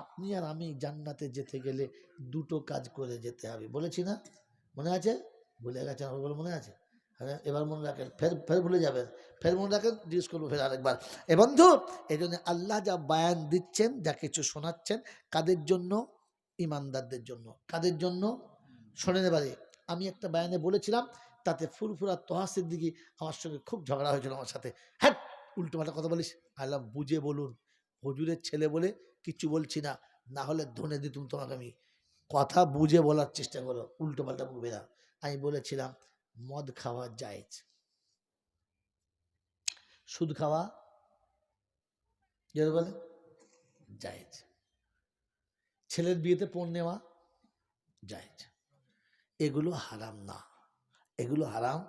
আপনি আর আমি জান্নাতে যেতে গেলে দুটো কাজ করে যেতে হবে। বলেছি না? মনে আছে? ভুলে গেছেন আমার বলে মনে আছে? হ্যাঁ এবার মনে রাখেন, ফের ফের ভুলে যাবেন। ফের মনে রাখেন, জিজ্ঞেস করব ফের আরেকবার। এ বন্ধু এই জন্য আল্লাহ যা বায়ান দিচ্ছেন, যা কিছু শোনাচ্ছেন, কাদের জন্য? ইমানদারদের জন্য। কাদের জন্য? শোনেন এবারে, আমি একটা বায়ানে বলেছিলাম, তাতে ফুরফুরা তোহা সিদ্দিকি আমার সঙ্গে খুব ঝগড়া হয়েছিল আমার সাথে। হ্যাঁ উল্টো পাল্টা কথা বলিস। আল্লাহ বুঝে বলুন। হজুরের ছেলে বলে কিচ্ছু বলছি না না হলে ধনে দিতুম তোমাকে আমি কথা বুঝে বলার চেষ্টা করো উল্টো পাল্টা বলবে না। আমি বলেছিলাম, মদ খাওয়া জায়েজ। সুদ খাওয়া বলে, জায়েজ। ছেলের বিয়েতে পণ নেওয়া জায়েজ। এগুলো হারাম না। এগুলো হারাম।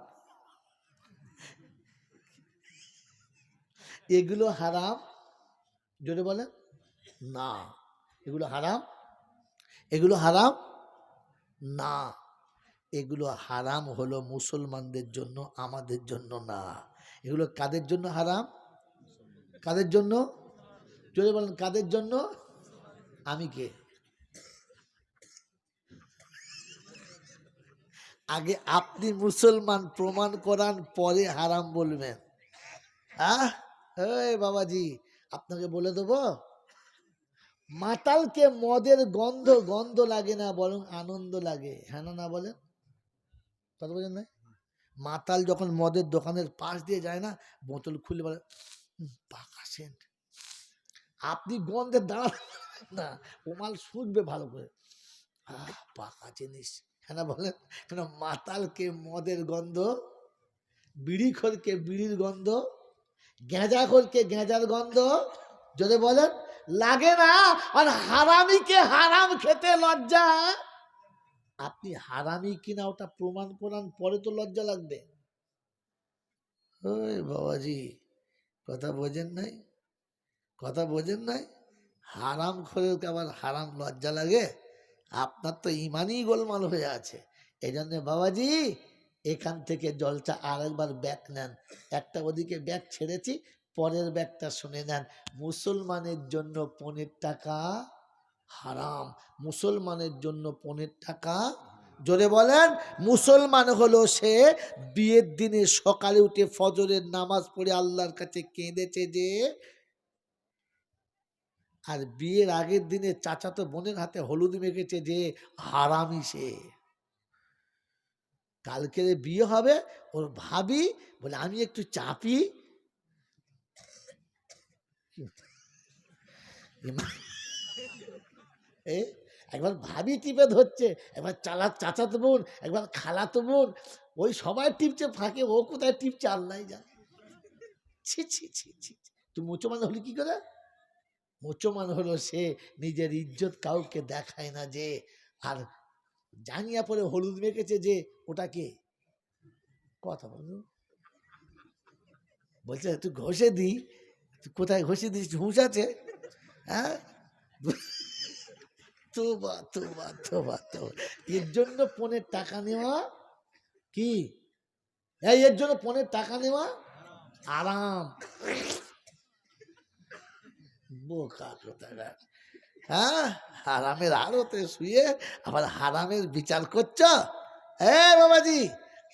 এগুলো হারাম। জোরে বলেন না। এগুলো হারাম? এগুলো হারাম? না। এগুলো হারাম হলো মুসলমানদের জন্য, আমাদের জন্য না। এগুলো কাদের জন্য হারাম? কাদের জন্য? জোরে বলেন, কাদের জন্য? আমি কে? আগে আপনি মুসলমান, প্রমাণ করান, পরে হারাম বলবেন। আহ? বাবাজি, আপনাকে বলে দেবো? মাতালকে মদের গন্ধ গন্ধ লাগে না বরং আনন্দ লাগে। হ্যাঁ না বলেন? কথা বলেন না মাতাল যখন মদের দোকানের পাশ দিয়ে যায় না বোতল খুলে বলে "উম, পাকা সেন্ট। আপনি গন্ধে দাঁড়ান না। ও মাল শুকবে ভালো করে। পাকা জিনিস। হ্যাঁ না বলেন? কেন মাতালকে মদের গন্ধ বিড়ি খোরকে বিড়ির গন্ধ গেঁজা খোরকে গেঁজার গন্ধ যদি বলেন লাগে না, আর হারামিকে হারাম খেতে লজ্জা। আপনি হারামি কিনা ওটা প্রমাণ করান, পরে তো লজ্জা লাগবে। ওই বাবাজি, কথা বোঝেন নাই? কথা বোঝেন নাই? হারাম করে আবার হারাম লজ্জা লাগে? আপনার তো ইমানই গোলমাল হয়ে আছে। এই জন্যে বাবাজি, এখান থেকে জলটা আরেকবার ব্যাগ নেন। একটা ওদিকে ব্যাগ ছেড়েছি পরের ব্যাগটা শুনে নেন। মুসলমানের জন্য পনেরো টাকা হারাম। মুসলমানের জন্য পনেরো টাকা জোরে বলেন, মুসলমান হলো সে বিয়ের দিনে সকালে উঠে ফজরের নামাজ পড়ে আল্লাহর কাছে কেঁদেছে যে, আর বিয়ের আগের দিনে চাচাতো বোনের হাতে হলুদ মেখেছে যে হারামি সে। কালকে বিয়ে হবে, ওর ভাবি বলে, আমি একটু চাপি এ? একবার ভাবি টিপে ধরছে, একবার চালা চাচাতো বোন একবার খালাতো বোন ওই সবাই টিপছে ফাঁকে, ও কোথায় টিপছে আল্লাহ জানে। ছি ছি ছি ছি। তুই মুচমান হলি কি করে? মুচমান হলো সে নিজের ইজ্জত কাউকে দেখায় না যে, আর জানিয়া পরে হলুদ মেখেছে যে, ওটা কে? কথা বলছে, তুই ঘষে দি তুই কোথায় ঘষে দিস হুঁশ আছে। হ্যাঁ? তোবা তোবা তোবা তোবা। এর জন্য পনেরো টাকা নেওয়া কি? এই, এর জন্য পনেরো টাকা নেওয়া আরাম। বোকা কোথাকার হ্যাঁ? হারামের আড়তে শুয়ে আবার হারামের বিচার করছ? এ বাবাজি।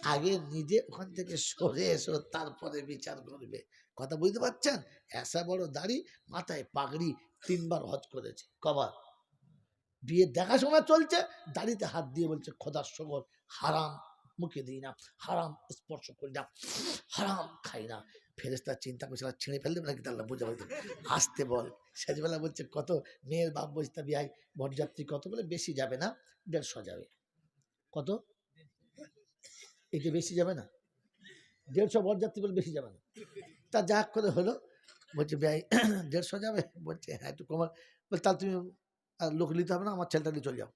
আগে নিজে ওখান থেকে সরে এসো, তারপরে বিচার করবে। কথা বুঝতে পারছেন? এসা বড় দাড়ি, মাথায় পাগড়ি তিনবার হজ করেছে। কবার? বিয়ে দেখাশোনা চলছে, দাড়িতে হাত দিয়ে বলছে, খোদার সবর হারাম, মুখে দিই না, হারাম, স্পর্শ করি না, হারাম, খাই না। ফেরেস্তার চিন্তা করছে ছিঁড়ে ফেলতে নাকি? তাহলে বোঝা হয়তো আসতে বল। সেজবেলা বলছে, কত মেয়ের বাপ বলছে তা বিয়াই বরযাত্রী কত বলে বেশি যাবে না? দেড়শো যাবে। কত? এতে বেশি যাবে না? দেড়শো বরযাত্রী বলে বেশি যাবে না? তা যা করে হলো। বলছে, ব্যয় দেড়শো যাবে? বলছে হ্যাঁ একটু কমার বল, তাহলে তুমি আর লোক নিতে হবে না, আমার ছেলেটা নিয়ে চলে যাও।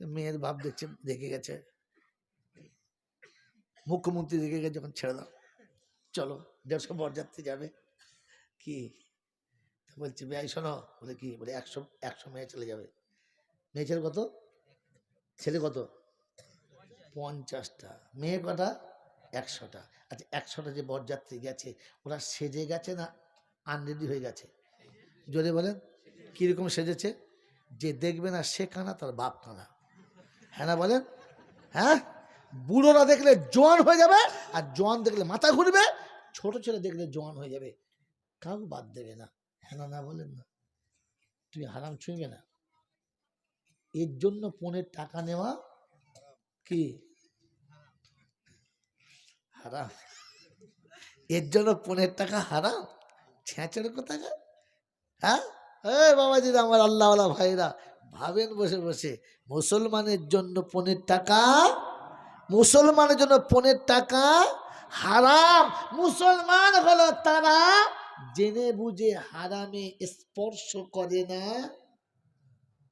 মেয়ের বাপ দেখছে, দেখে গেছে। মুখ্যমন্ত্রী দেখে গেছে, যখন ছেড়ে দাও। চলো, দেড়শো বরযাত্রী যাবে। কি? বলছে, ব্যয় শোনো। বলে, কি? বলে, একশো একশো মেয়ে চলে যাবে। মেয়ে ছেলে কত? ছেলে কত? পঞ্চাশটা। মেয়ে কটা? একশোটা। আচ্ছা একশোটা যে বরযাত্রী গেছে, ওরা সেজে গেছে না আনরেডি হয়ে গেছে? জোরে বলেন। কীরকম সেজেছে? যে দেখবে না সে কানা, তার বাপ কানা। হ্যাঁ না বলেন? হ্যাঁ? বুড়োরা দেখলে জোয়ান হয়ে যাবে, আর জোয়ান দেখলে মাথা ঘুরবে, ছোট ছেলে দেখলে জোয়ান হয়ে যাবে। কাউ বাদ দেবে না। হ্যাঁ না বলেন না। তুই হারাম ছুঁইবে না। এর জন্য পনেরো টাকা নেওয়া কি? হারাম? এর জন্য পনেরো টাকা হারাম? ছেঁচড় কোথাকা হ্যাঁ? এই বাবাজিরা আমার আল্লাহওয়ালা ভাইরা, ভাবেন বসে বসে, মুসলমানের জন্য পনেরো টাকা, মুসলমানের জন্য পনেরো টাকা হারাম? মুসলমান হলো তারা জেনে বুঝে হারামে স্পর্শ করে না।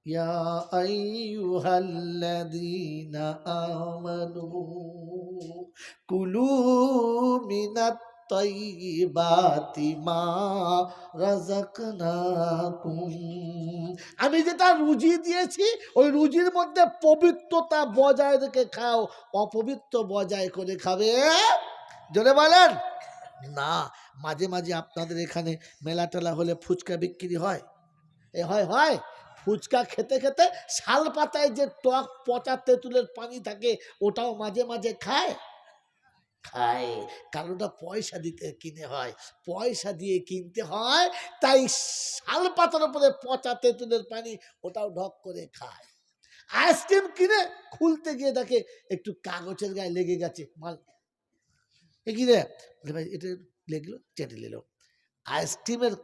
ইয়া আইয়ুহাল্লাযীনা আমানু কুলু মিনাত তাইয়্যিবাতি মা রাযাকনাকুম আমি যেটা রুজি দিয়েছি, ওই রুজির মধ্যে পবিত্রতা বজায় রেখে খাও, অপবিত্র বজায় করে খাবে। জোরে বলেন। না, মাঝে মাঝে আপনাদের এখানে মেলা টেলা হলে ফুচকা বিক্রি হয়। এ হয় হয়। ফুচকা খেতে খেতে শাল পাতায় যে টক পচা তেঁতুলের পানি থাকে, ওটাও মাঝে মাঝে খায়? খায়। কারণ ওটা পয়সা দিতে কিনে হয়। পয়সা দিয়ে কিনতে হয়, তাই শাল পাতার উপরে পচা তেঁতুলের পানি ওটাও ঢক করে খায়। আইসক্রিম কিনে খুলতে গিয়ে দেখে একটু কাগজের গায়ে লেগে গেছে, মাল। এ ভাই, এটা লেগলো, চেটে নিল। আইসক্রিমের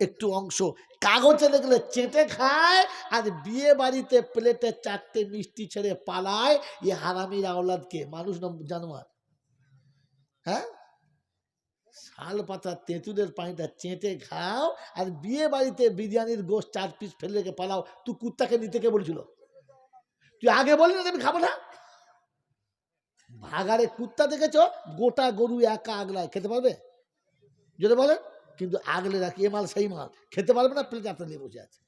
একটু অংশ। কাগজে লেগলে চেটে খায় আর বিয়ে বাড়িতে প্লেটে চারটে মিষ্টি ছেড়ে পালায় এ হারামির আওলাদকে। মানুষ না জানোয়ার। হ্যাঁ? শাল পাতা তেঁতুলের পানিটা চেটে খাও আর বিয়ে বাড়িতে বিরিয়ানির গোশ চার পিস ফেলে রেখে পালাও। তুই কুত্তাকে নিতে কে বলছিল? তুই আগে বললি না আমি খাব না? ভাগাড়ে কুত্তা দেখেছ? গোটা গরু একা আগলায়। খেতে পারবে? যদি বলেন। কিন্তু আগলে রাখি, এ মাল সেই মাল। খেতে পারবে না প্লেট আপনার নিয়ে বসে আছে।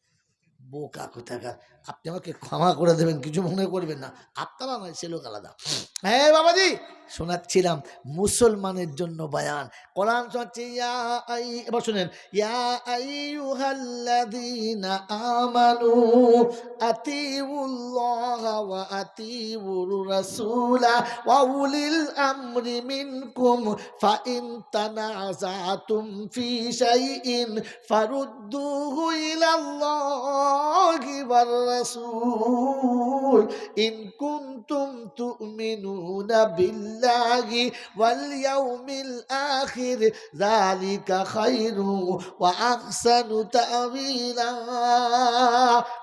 বোকা কোথাকার। আপনি আমাকে ক্ষমা করে দেবেন, কিছু মনে করবেন না। আপনারা নয়, সে লোক আলাদা। হ্যাঁ বাবাজি, শোনাচ্ছিলাম মুসলমানের জন্য বায়ান। কোরআন শোনাচ্ছে, ইয়া আই, এবার শোনেন। ইয়া আইয়ুহাল্লাযীনা আমানু আতিউল্লাহ ওয়া আতিউর রাসূলা ওয়া উলিল আমরি মিনকুম ফাইন তানাযাতুম ফি শাইইন ফারুদ্দুহু ইলাল্লাহি। ইন কুনতুম তু'মিনুনা বিল্লাহি ওয়াল ইয়াউমিল আখির যালিকা খায়রু ওয়া আহসানু তা'ওয়িলা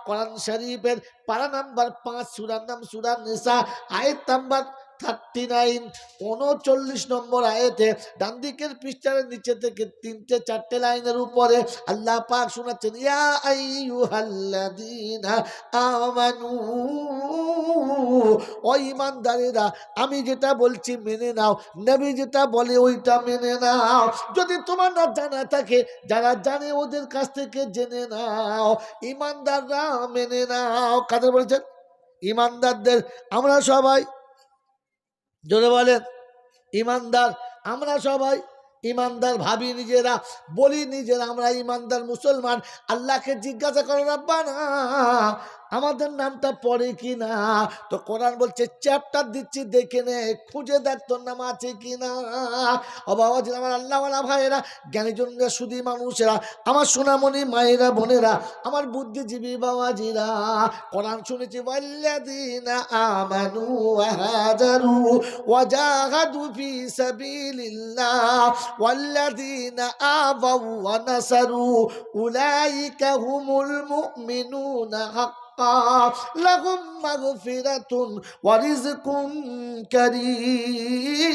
কোরআন শরীফের পারা নাম্বার পাঁচ, সুরার নাম সুরা নিসা, আয়াত নাম্বার থার্টি নাইন, উনচল্লিশ নম্বর আয়েতে ডান দিকের পৃষ্ঠার নিচে থেকে তিনটে, চারটে লাইনের উপরে আল্লাহ পাক শোনাচ্ছেন, ইয়া আইয়ুহাল্লাযীনা আমানু। ও ইমানদারেরা আমি যেটা বলছি মেনে নাও, নবী যেটা বলে ওইটা মেনে নাও। যদি তোমার না জানা থাকে, যারা জানে ওদের কাছ থেকে জেনে নাও। ইমানদাররা মেনে নাও। কাদের বলছেন? ইমানদারদের আমরা সবাই। জোরে বলেন, ইমানদার, আমরা সবাই ইমানদার ভাবি নিজেরা, বলি নিজেরা, আমরা ইমানদার মুসলমান, আল্লাহকে জিজ্ঞাসা করো রাব্বানা আমাদের নামটা পড়ে কি না তো কোরআন বলছে চ্যাপ্টার দিচ্ছি, দেখে নে, খুঁজে দেখ তোর নাম আছে কি না ও বাবাজি, আমার আল্লাহওয়ালা ভাইয়েরা, জ্ঞানীজনরা, সুদী মানুষেরা, আমার সোনামণি মায়েরা, বোনেরা, আমার বুদ্ধিজীবী বাবাজিরা, কোরআন শুনেছি, ওয়াল্লাযীনা আমানু ওয়া হাজারু ওয়া জাহাদু ফি সাবিলিল্লাহ, ওয়াল্লাযীনা আওয়াউ ওয়া নাসারু, উলাইকা হুমুল মুমিনুনা হাক্কান لهم مغفرة ورزق كريم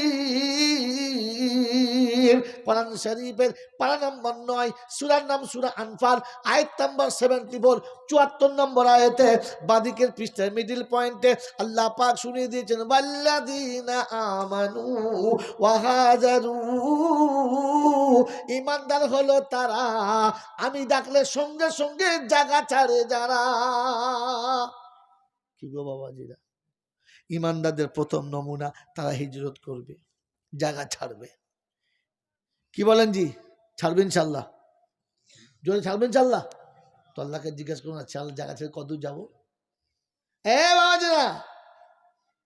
কোরআন শরীফের পারা নম্বর নয় সুরার নাম সুরা আনফাল আয়াত নাম্বার সেভেন্টি ফোর চুয়াত্তর নম্বর আয়তে বাদিকের পৃষ্ঠায় মিডিল পয়েন্টে আল্লাহ পাক শুনিয়ে দিয়েছেন বাল্লাদিনা আমানু ওয়াহাজারু ইমানদার হলো তারা আমি ডাকলে সঙ্গে সঙ্গে জায়গা ছাড়ে যারা কি গো বাবাজিরা? ইমানদারদের প্রথম নমুনা তারা হিজরত করবে, জায়গা ছাড়বে। কি বলেন জি? ছাড়বেন ইনশাল্লাহ জোরে ছাড়বেন ইনশাল্লাহ তো আল্লাহকে জিজ্ঞেস করুন আচ্ছা জায়গা ছেড়ে কত যাব? এ বাবাজিরা,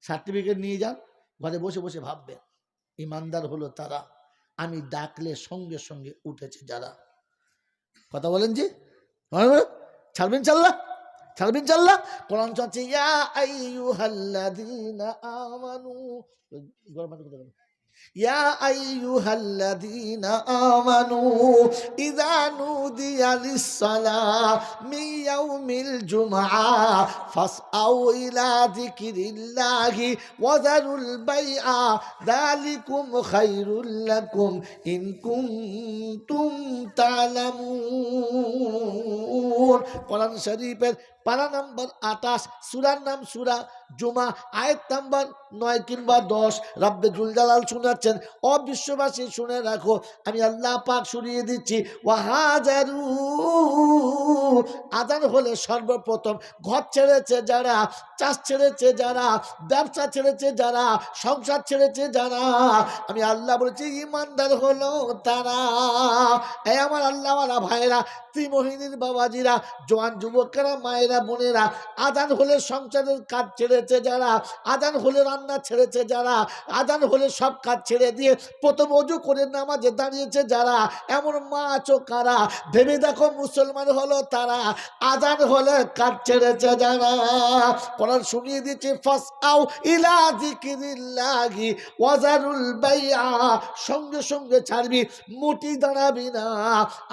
সার্টিফিকেট নিয়ে যান, ঘরে বসে বসে ভাববেন, ইমানদার হলো তারা, আমি ডাকলে সঙ্গে সঙ্গে উঠেছে যারা। কথা বলেন বলে? ছাড়বেন চাল্লা ছাড়বেন চাল্লা কোরআন চলছে, ইয়া আইয়ুহাল্লাযীনা আমানু। পানি কোথায় গেল? ইয়া আইয়ুহাল্লাযীনা আমানু, ইযা নুদিয়া লিস-সালাহ মিন জুমআ ফাসআউ ইলা যিকরিল্লাহি ওয়া যারুল বাইআ, যালিকুম খায়রুল লাকুম ইন কুনতুম তা'লামুন। কোরআন শরীফের পারা নাম্বার আঠাশ, সুরার নাম সুরা, জুমা, আয়াত নাম্বার নয় কিংবা দশ। রব্বে জুলজালাল শোনাচ্ছেন, ও বিশ্ববাসী, শুনে রাখো, আমি আল্লাহ পাক শুনিয়ে দিচ্ছি, ওয়াহাজারু। আজান হলে সর্বপ্রথম ঘর ছেড়েছে যারা, চাষ ছেড়েছে যারা, ব্যবসা ছেড়েছে যারা, সংসার ছেড়েছে যারা। আমি আল্লাহ বলেছি, ইমানদার হলো তারা। এই আমার আল্লাহওয়ালা ভাইরা ত্রিমোহিনীর বাবাজিরা, জোয়ান যুবকেরা, মায়েরা, বোনেরা আদান হলে সংসারের কাজ ছেড়েছে যারা আদান হলে রান্না ছেড়েছে যারা আদান হলে সব কাজ ছেড়ে দিয়ে প্রথম অজু করে নামাজে দাঁড়িয়েছে যারা, এমন মা আছো কারা? ভেবে দেখো মুসলমান হলো তারা আদান হলে কাজ ছেড়েছে যারা। কোরআন শুনিয়ে দিচ্ছে ফার্স্ট আউ ইলা ওয়াজারুল বাইআ সঙ্গে সঙ্গে ছাড়বি, মুটি দাঁড়াবি না।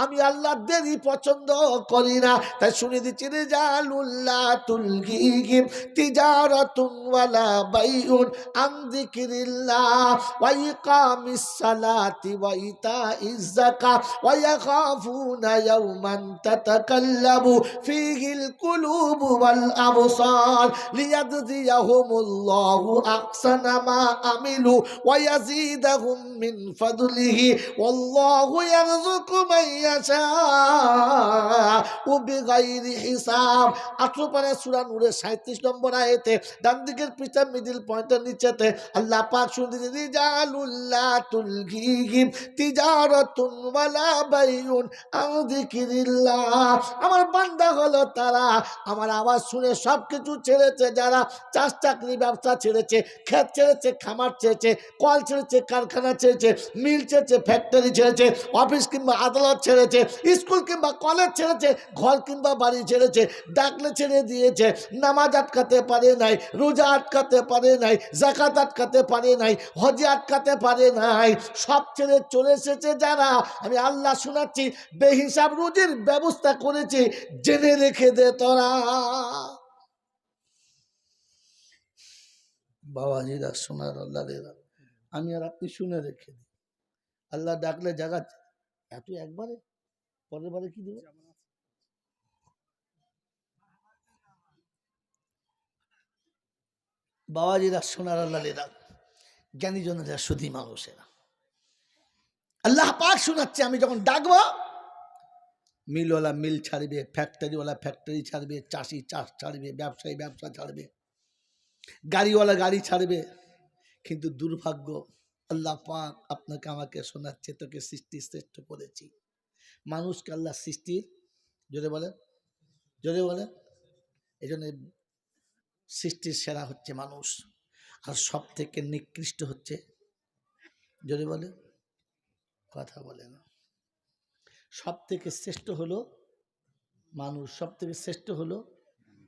আমি আল্লাহ দেরি পছন্দ করি না। তাই শুনে দিচ্ছি রে জালুল্লাহ তুলগিহিম তিজারাতুন ওয়ালা বাইউন আন যিকিরিল্লাহ ওয়া ইকামিস সালাতি ওয়া ইতাইজ যাকাত ওয়া ইয়াখাফুনা ইয়াওমান তাতাকাল্লাবু ফীহিল কুলুবু ওয়াল আবসার লিয়াজজিয়াহুমুল্লাহু আহসানা মা আমিলু ওয়া ইয়াজিদাহুম মিন ফাদলিহি ওয়াল্লাহু ইয়ারযুকু মান আঠারো পারে সূরা 37 নম্বর আয়াতে ডান দিকের মিডল পয়েন্টের নিচেতে আল্লাহ পাক আমার বান্দা হলো তারা। আমার আওয়াজ শুনে সব কিছু ছেড়েছে যারা। চাষ চাকরি ব্যবসা ছেড়েছে, ক্ষেত ছেড়েছে, খামার ছেড়েছে, কল ছেড়েছে, কারখানা ছেড়েছে, মিল ছেড়েছে ফ্যাক্টরি ছেড়েছে অফিস কিংবা আদালত ছেড়েছে, স্কুল কিংবা কলেজ ছেড়েছে, ঘর কিংবা বাড়ি ছেড়েছে, ডাকলে ছেড়ে দিয়েছে, নামাজ আটকাতে পারে নাই, রোজা আটকাতে পারে নাই জাকাত আটকাতে পারে নাই, হজে আটকাতে পারে নাই, সব ছেড়ে চলে এসেছে যারা। আমি আল্লাহ শোনাচ্ছি, বেহিসাব রুজির ব্যবস্থা করেছি, জেনে রেখে দে তোরা। বাবাজিরা শোনার আল্লাহ আমি আর আপনি শুনে রেখে দিই। আল্লাহ ডাকলে জাগাচ্ছে এত একবারে? পরের বারে কি দেবে? বাবাজিরা সোনার আল্লাহ জ্ঞানীজনেরা সুধী মানুষেরা আল্লাহ পাক শোনাচ্ছে আমি যখন ডাকবো মিলওয়ালা মিল ছাড়বে ফ্যাক্টরিওয়ালা ফ্যাক্টরি ছাড়বে চাষি চাষ ছাড়বে ব্যবসায়ী ব্যবসা ছাড়বে গাড়িওয়ালা গাড়ি ছাড়বে কিন্তু দুর্ভাগ্য আল্লাহ পাক আপনাকে আমাকে শোনাচ্ছে তোকে সৃষ্টি শ্রেষ্ঠ করেছি। মানুষকে আল্লাহ সৃষ্টির জোরে বলে জোরে বলে এই জন্য সৃষ্টির সেরা হচ্ছে মানুষ। আর সব থেকে নিকৃষ্ট হচ্ছে জোরে বলে, কথা বলে না। সব থেকে শ্রেষ্ঠ হলো মানুষ সব থেকে শ্রেষ্ঠ হলো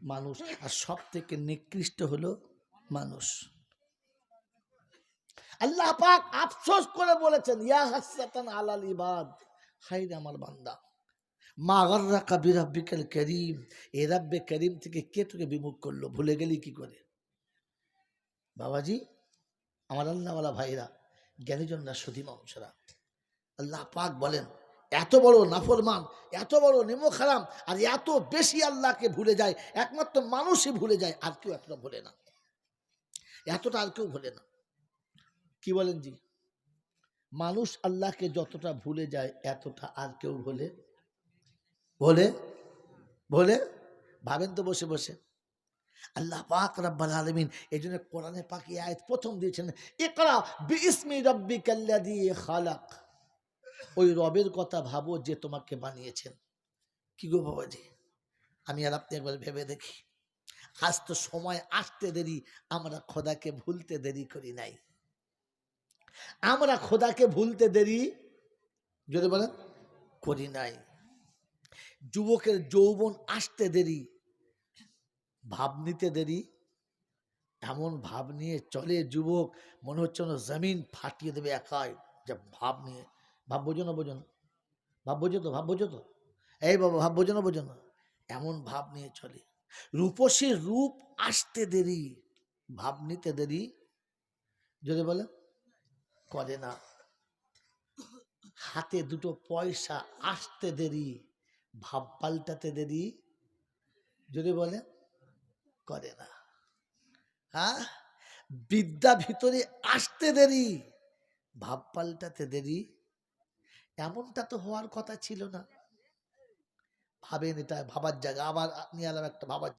মানুষ, আর সব থেকে নিকৃষ্ট হলো মানুষ। আল্লাহ পাক আফসোস করে বলেছেন, ইয়া হাসাতান আলাল ইবাদ। হাইরে আমার বান্দা। মা গর্রা কাবির রাব্বিকাল করিম, এ রাব্বে করিম থেকে কে তোকে বিমুখ করল? ভুলে গেলি কি করে? বাবাজি, আমার আল্লাহওয়ালা ভাইরা, জ্ঞানীজনরা সতী মানুষরা আল্লাহ পাক বলেন, এত বড় নাফরমান, এত বড় নেমো খারাম, আর এত বেশি আল্লাহকে ভুলে যায়, একমাত্র মানুষই ভুলে যায়, আর কেউ এতটা ভুলে না। এতটা আর কেউ ভুলে না। কি বলেন জি? মানুষ আল্লাহকে যতটা ভুলে যায়, এতটা আর কেউ ভুলে? বলে বলে ভাবেন তো বসে বসে। আল্লাহ পাক রব্বাল আলমিন এই জন্য কোরআনে পাকি আয়াত প্রথম দিয়েছেন, ইকরা বিসমি রব্বিকাল্লাযী খালাক। ওই রবের কথা ভাবো যে তোমাকে বানিয়েছেন। কি গো বাবাজি? আমি আর আপনি একবার ভেবে দেখি। আজ তো সময় আসতে দেরি, আমরা খোদাকে ভুলতে দেরি করি নাই। আমরা খোদাকে ভুলতে দেরি? যদি বলেন, করি নাই। যুবকের যৌবন আসতে দেরি, ভাব নিতে দেরি, এমন ভাব নিয়ে চলে যুবক, মনে হচ্ছে না জমিন ফাটিয়ে দেবে একাই। যে ভাব নিয়ে, ভাব বোঝো না বোঝো না। ভাব বোঝো তো, ভাব বোঝো তো। এই বাবা, ভাব বোঝো না বোঝো না। এমন ভাব নিয়ে চলে। রূপসীর রূপ আসতে দেরি, ভাব নিতে দেরি। যদি বলে করে না। হাতে দুটো পয়সা আসতে দেরি, ভাব পাল্টাতে দেরি, যদি বলে, করে না। হ্যাঁ বিদ্যা ভিতরে আসতে দেরি, ভাব পাল্টাতে দেরি, এমনটা তো হওয়ার কথা ছিল না। ভাবেন এটা, ভাবার জায়গা, আবার নিয়ে এলাম একটা ভাবার